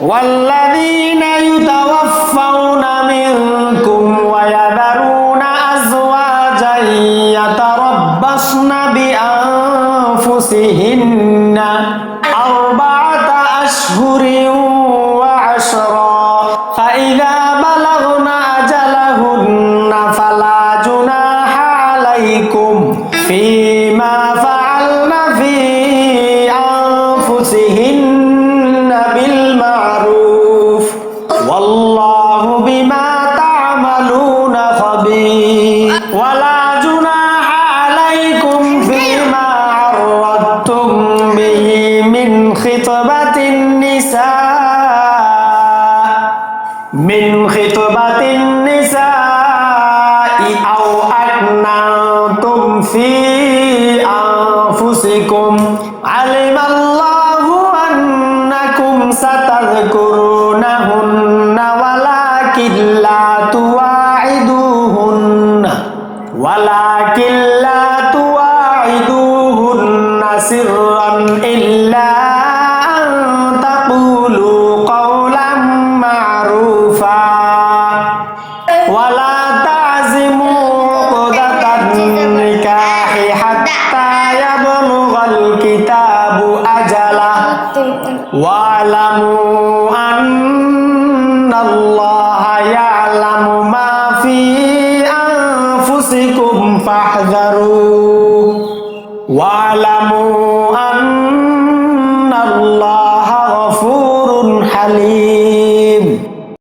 والذين يتوفون منكم ويذرون أزواجا يتربصن بأنفسهن أربعة أشهر وعشرا فإذا بلغن أجلهن فلا جناح عليكم فيما ولا جناح عليكم فيما عرضتم به من خطبة النساء من خطبة النساء أو أكننتم في أنفسكم علم الله أنكم ستذكرونهن ولكن لا تواعدوهن কিল্লা তুয়াইদুহুন সিররান ইল্লা তাকুলু কওলাম মারুফা ওয়ালা তাজিমু উকদাতান নিকাহি হাত্তা ইয়াবলুগাল কিতাবু আজালা ওয়ালামু আন্না أنفسكم فاحذروا واعلموا أن الله غفور حليم